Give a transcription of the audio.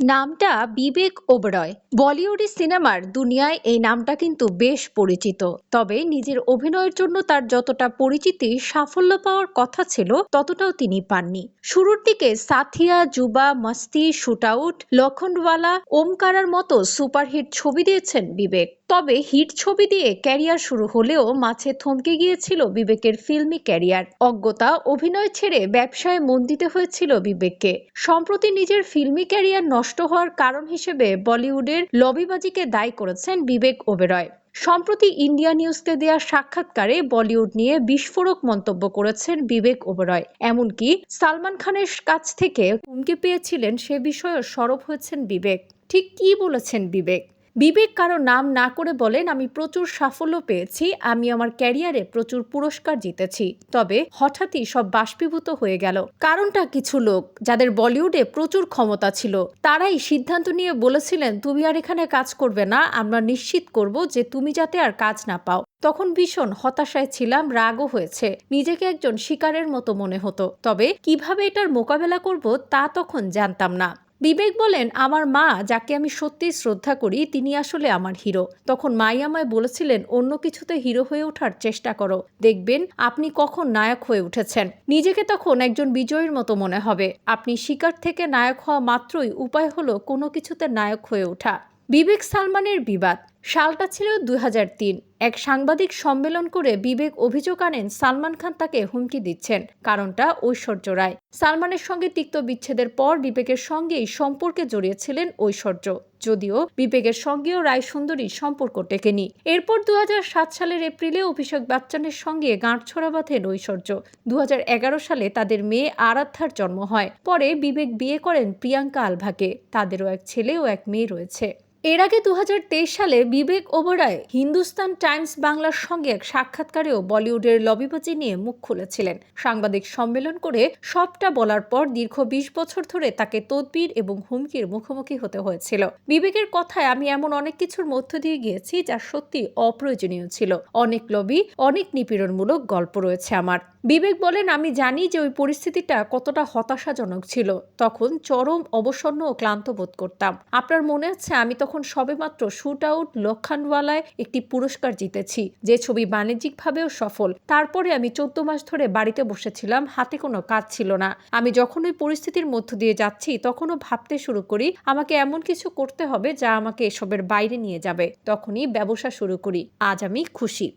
নামটা বিবেক ওবরয়। বলিউডি সিনেমার দুনিয়ায় এই নামটা কিন্তু বেশ পরিচিত। তবে নিজের অভিনয়ের জন্য তার যতটা পরিচিতি, সাফল্য পাওয়ার কথা ছিল, ততটাও তিনি পাননি। শুরুর দিকে সাথিয়া জুবা মস্তি, শুটআউট, লখনওয়ালা, ওমকারার মতো সুপারহিট ছবি দিয়েছেন বিবেক। তবে হিট ছবি দিয়ে ক্যারিয়ার শুরু হলেও মাঝে থমকে গিয়েছিল বিবেকের ফিল্মি ক্যারিয়ার। অজ্ঞতা, অভিনয় ছেড়ে ব্যবসায় মন দিতে হয়েছিল বিবেককে। সম্প্রতি নিজের ফিল্মি ক্যারিয়ার নষ্ট হওয়ার কারণ হিসেবে বলিউডের লবিবাজিকে দায়ী করেছেন বিবেক ওবেরয়। সম্প্রতি ইন্ডিয়া নিউজকে দেওয়া সাক্ষাৎকারে বলিউড নিয়ে বিস্ফোরক মন্তব্য করেছেন বিবেক ওবেরয়। এমনকি সালমান খানের কাছ থেকে হুমকি পেয়েছিলেন সে বিষয়েও সরব হয়েছেন বিবেক। ঠিক কী বলেছেন বিবেক? বিবেক কারও নাম না করে বলেন, আমি প্রচুর সাফল্য পেয়েছি, আমি আমার ক্যারিয়ারে প্রচুর পুরস্কার জিতেছি। তবে হঠাৎই সব বাষ্পীভূত হয়ে গেল। কারণটা কিছু লোক, যাদের বলিউডে প্রচুর ক্ষমতা ছিল, তারাই সিদ্ধান্ত নিয়ে বলেছিলেন, তুমি আর এখানে কাজ করবে না, আমরা নিশ্চিত করব যে তুমি যাতে আর কাজ না পাও। তখন ভীষণ হতাশায় ছিলাম, রাগও হয়েছে, নিজেকে একজন শিকারের মতো মনে হতো। তবে কীভাবে এটার মোকাবেলা করব তা তখন জানতাম না। বিবেক বলেন, আমার মা, যাকে আমি সত্যিই শ্রদ্ধা করি, তিনি আসলে আমার হিরো। তখন মাই আমায় বলেছিলেন, অন্য কিছুতে হিরো হয়ে ওঠার চেষ্টা করো। দেখবেন, আপনি কখন নায়ক হয়ে উঠেছেন। নিজেকে তখন একজন বিজয়ীর মতো মনে হবে। আপনি শিকার থেকে নায়ক হওয়া মাত্রই উপায় হলো কোনো কিছুতে নায়ক হয়ে ওঠা। বিবেক সালমানের বিবাদ। সালটা ছিল দু হাজার তিন। এক সাংবাদিক সম্মেলন করে বিবেক অভিযোগ আনেন, সালমান খান তাকে হুমকি দিচ্ছেন। কারণটা ঐশ্বর্য রায়। সালমানের সঙ্গে তিক্ত বিচ্ছেদের পর বিবেকের সঙ্গেই সম্পর্কে জড়িয়েছিলেন ঐশ্বর্য। যদিও বিবেকের সঙ্গেও রায় সুন্দরী সম্পর্ক টেকেনি। এরপর দুহাজার সাত সালের এপ্রিলে অভিষেক বাচ্চানের সঙ্গে গাঁটছড়া বাঁধেন ঐশ্বর্য। দু হাজার এগারো সালে তাদের মেয়ে আরাধ্যার জন্ম হয়। পরে বিবেক বিয়ে করেন প্রিয়াঙ্কা আলভাকে। তাদেরও এক ছেলে ও এক মেয়ে রয়েছে। এর আগে দু হাজার তেইশ সালে বিবেক ওবরায় হিন্দুস্তান টাইমস বাংলার সঙ্গে এক সাক্ষাৎকারেও বলিউডের লবিবাজি নিয়ে মুখ খুলেছিলেন। সাংবাদিক সম্মেলন করে সবটা বলার পর দীর্ঘ বিশ বছর ধরে তাকে তদবির এবং হুমকির মুখোমুখি হতে হয়েছিল। বিবেকের কথায় আমি এমন অনেক কিছুর মধ্য দিয়ে গিয়েছি যা সত্যি অপ্রয়োজনীয় ছিল। অনেক লবি, অনেক নিপীড়নমূলক গল্প রয়েছে আমার। বিবেক বলেন, আমি জানি যে ওই পরিস্থিতিটা কতটা হতাশাজনক ছিল। তখন চরম অবসন্ন ও ক্লান্ত বোধ করতাম। আপনার মনে আছে, আমি তখন সবেমাত্র শুট আউট লক্ষানওয়ালায় একটি পুরস্কার জিতেছি। যে ছবি বাণিজ্যিকভাবেও সফল, তারপরে আমি চোদ্দ মাস ধরে বাড়িতে বসেছিলাম, হাতে কোনো কাজ ছিল না। আমি যখন ওই পরিস্থিতির মধ্য দিয়ে যাচ্ছি, তখনও ভাবতে শুরু করি, আমাকে এমন কিছু করতে হবে যা আমাকে এসবের বাইরে নিয়ে যাবে। তখনই ব্যবসা শুরু করি। আজ আমি খুশি।